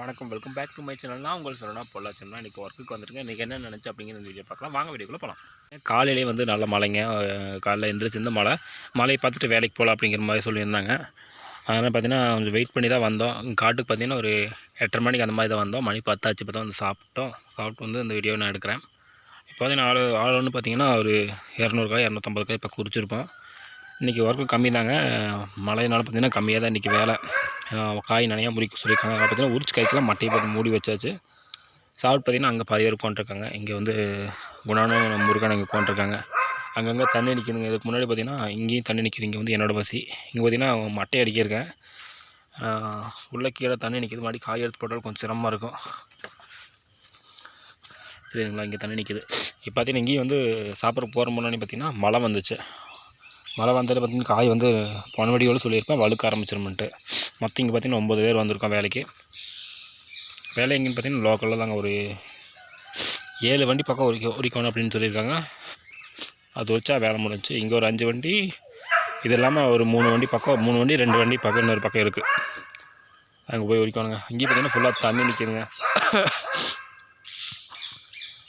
வணக்கம் welcome back to my channel. நான் உங்கள் சொல்லணும் பொள்ளாச்சம்னா இன்றைக்கி ஒர்க்குக்கு வந்துருங்க இன்றைக்கி என்ன நினச்சி அப்படிங்கிற வீடியோ பார்க்கலாம். வாங்க வீடியோக்குள்ளே போகலாம் காலையிலே வந்து நல்ல மழைங்க. காலையில் காலைல எந்திரிச்சிருந்த மழை. மழையை பார்த்துட்டு வேலைக்கு போகலாம் அப்படிங்கிற மாதிரி சொல்லியிருந்தாங்க. அதனால் பார்த்தீங்கன்னா கொஞ்சம் வெயிட் பண்ணி தான் வந்தோம். காட்டுக்கு பார்த்தீங்கன்னா ஒரு எட்டரை மணிக்கு அந்த மாதிரி தான் வந்தோம். மணி பத்தாச்சு இப்போ தான் வந்து சாப்பிட்டோம். சாப்பிட்டு வந்து இந்த வீடியோ நான் எடுக்கிறேன். இப்போ பார்த்தீங்கன்னா ஆள் ஆள் ஒன்று பார்த்தீங்கன்னா ஒரு இரநூறுக்காய் இரநூத்தம்பது காய் இப்போ குறிச்சிருப்போம். இன்றைக்கி ஒர்க்கு கம்மி தாங்க மழையினால் பார்த்தீங்கன்னா கம்மியாக தான் இன்றைக்கி வேலை காய் நிறையா முறிக்க சொல்லியிருக்காங்க. அதை பார்த்தீங்கன்னா உரிச்சு காய்க்கெல்லாம் மட்டையை போட்டு மூடி வச்சாச்சு. சாப்பிட்டு பார்த்தீங்கன்னா அங்கே பாதி பேர் உட்காந்துருக்காங்க. இங்கே வந்து குணானும் முருகன் இங்கே உட்காந்துருக்காங்க. அங்கங்கே தண்ணி நிற்கிதுங்க இதுக்கு முன்னாடி பார்த்தீங்கன்னா இங்கேயும் தண்ணி நிற்கிது இங்கே வந்து என்னோடய பசி. இங்கே பார்த்தீங்கன்னா மட்டை அடிக்கிருக்கேன் உள்ளே கீழே தண்ணி நிற்கிது மாதிரி காய் எடுத்து போட்டாலும் கொஞ்சம் சிரமமாக இருக்கும். சரிங்களா இங்கே தண்ணி நிற்கிது இப்போ பார்த்தீங்கன்னா இங்கேயும் வந்து சாப்பிட்ற போகிற முன்னாடி பார்த்திங்கன்னா மழை வந்துச்சு. மழை வந்தது பார்த்தீங்கன்னா காய் வந்து பொன்வடியோடு சொல்லியிருப்பேன் வழுக்க ஆரம்பிச்சிருமென்ட்டு. மற்ற இங்கே பார்த்தீங்கன்னா ஒம்பது பேர் வந்திருக்கோம் வேலைக்கு. வேலை எங்கேன்னு பார்த்தீங்கன்னா லோக்கலில் தாங்க ஒரு ஏழு வண்டி பக்கம் ஒரு உரிக்கணும் அப்படின்னு சொல்லியிருக்காங்க. அது வச்சா வேலை முடிஞ்சுச்சு இங்கே ஒரு அஞ்சு வண்டி இது இல்லாமல் ஒரு மூணு வண்டி பக்கம் மூணு வண்டி ரெண்டு வண்டி பக்கம் இன்னொரு பக்கம் இருக்குது அங்கே போய் உரிக்கணுங்க இங்கேயும் பார்த்தீங்கன்னா ஃபுல்லாக தண்ணி நிற்கிதுங்க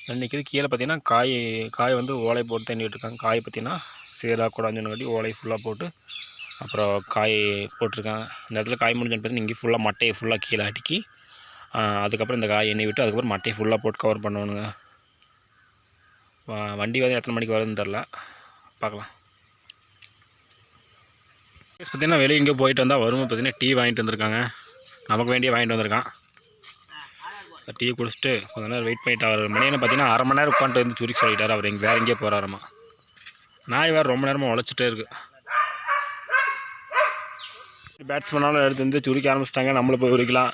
தண்ணி நிற்கிது கீழே பார்த்தீங்கன்னா காய் காய் வந்து ஓலை போட்டு தண்ணி விட்டுருக்காங்க. காய் பார்த்தீங்கன்னா சீராக கூடாதுன்னு கட்டி ஓலையை ஃபுல்லாக போட்டு அப்புறம் காய் போட்டிருக்காங்க. இந்த இடத்துல காய் முடிஞ்சோன்னு பார்த்தீங்கன்னா இங்கே ஃபுல்லாக மட்டையை ஃபுல்லாக கீழே அடுக்கி அதுக்கப்புறம் இந்த காய் எண்ணெய் விட்டு அதுக்கப்புறம் மட்டையை ஃபுல்லாக போட்டு கவர் பண்ணணுங்க வ- வண்டி வந்து எத்தனை மணிக்கு வருதுன்னு தெரில. பார்க்கலாம். பார்த்தீங்கன்னா வெளியே எங்கேயோ போயிட்டு வந்தால் வரும்போது பார்த்தீங்கன்னா டீ வாங்கிட்டு வந்திருக்காங்க. நமக்கு வேண்டிய வாங்கிட்டு வந்திருக்கான். டீ குடிச்சிட்டு கொஞ்ச நேரம் வெயிட் பண்ணிட்டு அவர் மணி என்ன பார்த்தீங்கன்னா அரை மணி நேரம் உட்காந்துட்டு வந்து சுருக்கி சொல்லிட்டார். அவர் எங்கே வேறு எங்கேயே போகிறாரம்மா நாய் வேறு ரொம்ப நேரமாக உழைச்சிட்டே இருக்குது பேட்ஸ்மேனாலும் எடுத்து வந்து சுருக்க ஆரம்பிச்சிட்டாங்க. நம்மள போய் உரிக்கலாம்.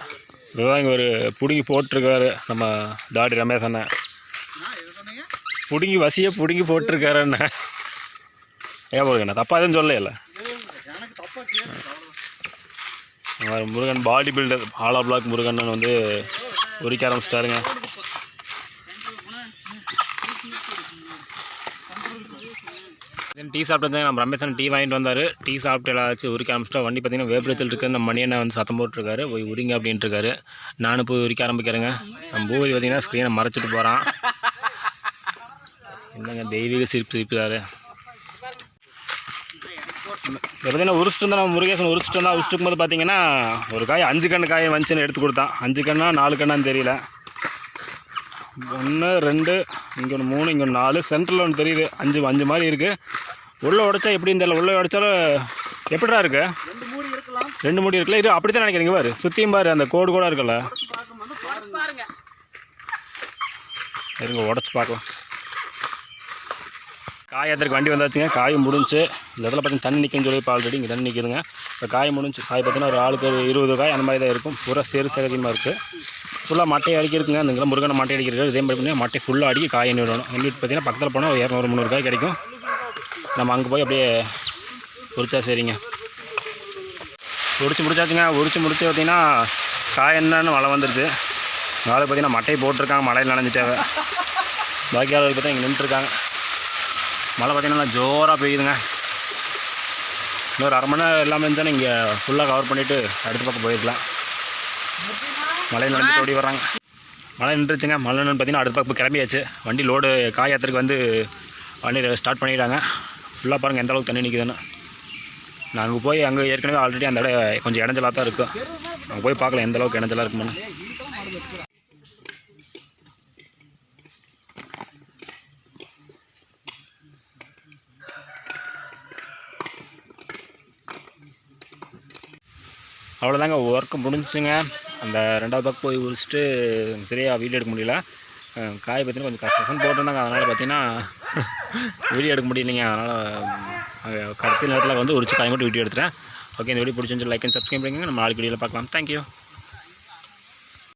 இதுதான் இங்கே ஒரு பிடுங்கி போட்டிருக்காரு நம்ம தாடி ரமேஷ் அண்ணன். பிடுங்கி வசியை பிடுங்கி போட்டிருக்காரு அண்ணன். ஏன் போடுங்கண்ணா தப்பாக எதுவும் சொல்லல முருகன் பாடி பில்டர் ஆலா பிளாக் முருகன் வந்து உரிக்க ஆரம்பிச்சிட்டாருங்க தென் டீ சாப்பிட்டு நம்ம ரமேஷன் டீ வாங்கிட்டு வந்தார். டீ சாப்பிட்டு எல்லாச்சும் உரிக்க ஆரம்பிச்சிட்டா வண்டி பார்த்தீங்கன்னா வேப்பிடத்தில் இருக்க. நம்ம என்ன வந்து சத்தம் போட்டுருக்காரு. போய் உரிங்க அப்படின்ட்டு இருக்காரு நானும் போய் உரிக்க ஆரம்பிக்கிறேங்க. நம்ம பூபதி பார்த்தீங்கன்னா ஸ்க்ரீனை மறைச்சிட்டு போகிறான் என்னங்க தெய்வீக சிரிப்பு சிரிப்புறாரு. பார்த்தீங்கன்னா உரிச்சிட்டு இருந்தா நம்ம முருகேசன் உரிச்சிட்டு இருந்தால் உரிச்சிட்டு போது பார்த்தீங்கன்னா ஒரு காய் அஞ்சு கண்ணு காயை வந்துச்சுன்னு எடுத்து கொடுத்தான். அஞ்சு கண்ணா நாலு கண்ணான்னு தெரியல. ஒன்று ரெண்டு இங்கே ஒன்று மூணு இங்கே ஒன்று நாலு சென்டரில் ஒன்று தெரியுது. அஞ்சு அஞ்சு மாதிரி இருக்குது உள்ளே உடைச்சா எப்படின்னு தெரியல உள்ளே உடைச்சாலும் எப்படிடா இருக்கு? ரெண்டு மூடி இருக்குல்ல இது அப்படி தான் நினைக்கிறீங்க பாரு. சுற்றியும் பாரு அந்த கோடு கூட இருக்குல்ல. இருங்க உடச்சி பார்க்கலாம். காய் ஏற்றுறதுக்கு வண்டி வந்தாச்சுங்க காய் முடிஞ்சு. இந்த இடத்துல பார்த்தீங்கன்னா தண்ணி நிற்கும் சொல்லி இப்போ ஆல்ரெடி இங்கே தண்ணி நிற்கிதுங்க இப்போ காய் முடிஞ்சு காய் பார்த்தீங்கன்னா ஒரு ஆளுக்கு இருபது காய் அந்த மாதிரி தான் இருக்கும். பூரா சேரு சகதியமாக இருக்குது ஃபுல்லாக மட்டை அடிக்கி இருக்குங்க. அந்த முருகனை மட்டை அடிக்கிறது இதே மாதிரி மட்டை ஃபுல்லாக அடிக்கி காய் எண்ணி விடணும். எண்ணி பார்த்தீங்கன்னா பக்கத்தில் போனால் ஒரு இரநூறு முந்நூறு காய் கிடைக்கும். நம்ம அங்கே போய் அப்படியே உரிச்சா சரிங்க. உரிச்சு முடிச்சாச்சுங்க. உரிச்சு முடிச்சு பார்த்தீங்கன்னா காய் என்னன்னு மழை வந்துருச்சு. நாளை பார்த்தீங்கன்னா மட்டையை போட்டிருக்காங்க. மழையில் நனைஞ்சிட்டாங்க. பாக்கி ஆளுக்கு பார்த்தா இங்கே நின்றுருக்காங்க மழை பார்த்திங்கன்னா ஜோராக பெய்யுதுங்க. இன்னொரு அரை மணி நேரம் இல்லாமல் இருந்தாலும் இங்கே ஃபுல்லாக கவர் பண்ணிவிட்டு அடுத்த பக்கம் போயிருக்கலாம். மழை நனைஞ்சிட்டு ஓடி வர்றாங்க. மழை நின்றுச்சுங்க. மழை நின்று பார்த்தீங்கன்னா அடுத்த பக்கம் கிளம்பியாச்சு. வண்டி லோடு காய் ஏற்றுறதுக்கு வந்து வண்டி ஸ்டார்ட் பண்ணிட்டாங்க. ஃபுல்லாக பாருங்கள் எந்த அளவுக்கு தண்ணி நிற்குதுன்னு நாங்கள் போய் அங்கே ஏற்கனவே ஆல்ரெடி அந்த இடம் கொஞ்சம் இடைஞ்சலாக தான் இருக்கும் அங்கே போய் பார்க்கலாம் எந்த அளவுக்கு இடைஞ்சலாக இருக்குன்னு அவ்வளோதாங்க ஒர்க்கு முடிஞ்சுங்க அந்த ரெண்டாவது பக்கம் போய் உரிச்சிட்டு சரியாக வீடியோ எடுக்க முடியல. காய் பார்த்தீங்கன்னா கொஞ்சம் கஷ்டம் போட்டிருந்தாங்க. அதனால் பார்த்தீங்கன்னா வீடியோ எடுக்க முடியலைங்க அதனால் கடைசி நேரத்தில் வந்து ஒரு காய் மட்டும் வீடியோ எடுத்துகிறேன் ஓகே இந்த வீடியோ பிடிச்சிருந்து லைக் அண்ட் சப்ஸ்கிரைப் பண்ணுங்க நம்ம நாளைக்கு வீடியோவில் பார்க்கலாம். தேங்க்யூ